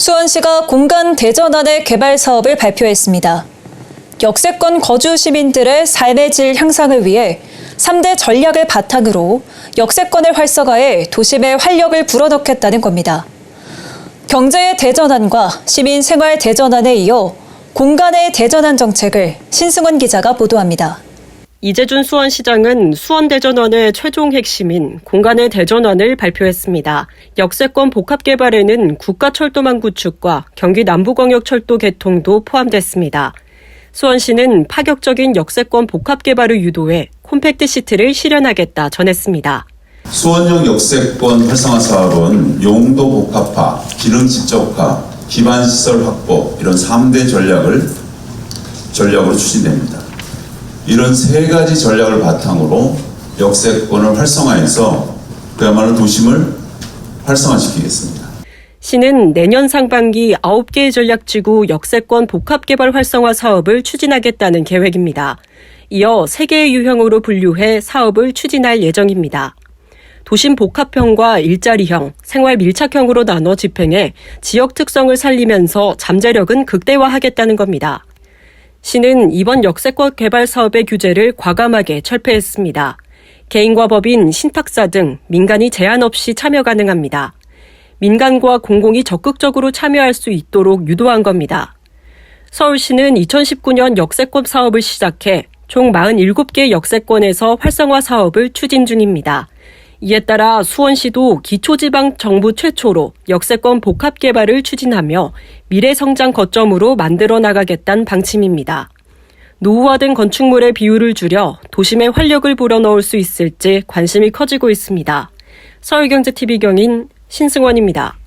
수원시가 공간 대전환의 개발 사업을 발표했습니다. 역세권 거주 시민들의 삶의 질 향상을 위해 3대 전략을 바탕으로 역세권을 활성화해 도심의 활력을 불어넣겠다는 겁니다. 경제의 대전환과 시민 생활 대전환에 이어 공간의 대전환 정책을 신승원 기자가 보도합니다. 이재준 수원시장은 수원대전원의 최종 핵심인 공간의 대전환을 발표했습니다. 역세권 복합개발에는 국가철도망 구축과 경기 남부광역철도 개통도 포함됐습니다. 수원시는 파격적인 역세권 복합개발을 유도해 콤팩트 시티를 실현하겠다 전했습니다. 수원역 역세권 활성화 사업은 용도 복합화, 기능 직접화, 기반 시설 확보 이런 3대 전략을 전략으로 추진됩니다. 이런 세 가지 전략을 바탕으로 역세권을 활성화해서 그야말로 도심을 활성화시키겠습니다. 시는 내년 상반기 9개의 전략지구 역세권 복합개발 활성화 사업을 추진하겠다는 계획입니다. 이어 3개의 유형으로 분류해 사업을 추진할 예정입니다. 도심 복합형과 일자리형, 생활 밀착형으로 나눠 집행해 지역 특성을 살리면서 잠재력은 극대화하겠다는 겁니다. 시는 이번 역세권 개발 사업의 규제를 과감하게 철폐했습니다. 개인과 법인, 신탁사 등 민간이 제한 없이 참여 가능합니다. 민간과 공공이 적극적으로 참여할 수 있도록 유도한 겁니다. 서울시는 2019년 역세권 사업을 시작해 총 47개 역세권에서 활성화 사업을 추진 중입니다. 이에 따라 수원시도 기초지방 정부 최초로 역세권 복합 개발을 추진하며 미래 성장 거점으로 만들어 나가겠다는 방침입니다. 노후화된 건축물의 비율을 줄여 도심의 활력을 불어넣을 수 있을지 관심이 커지고 있습니다. 서울경제TV 경인 신승원입니다.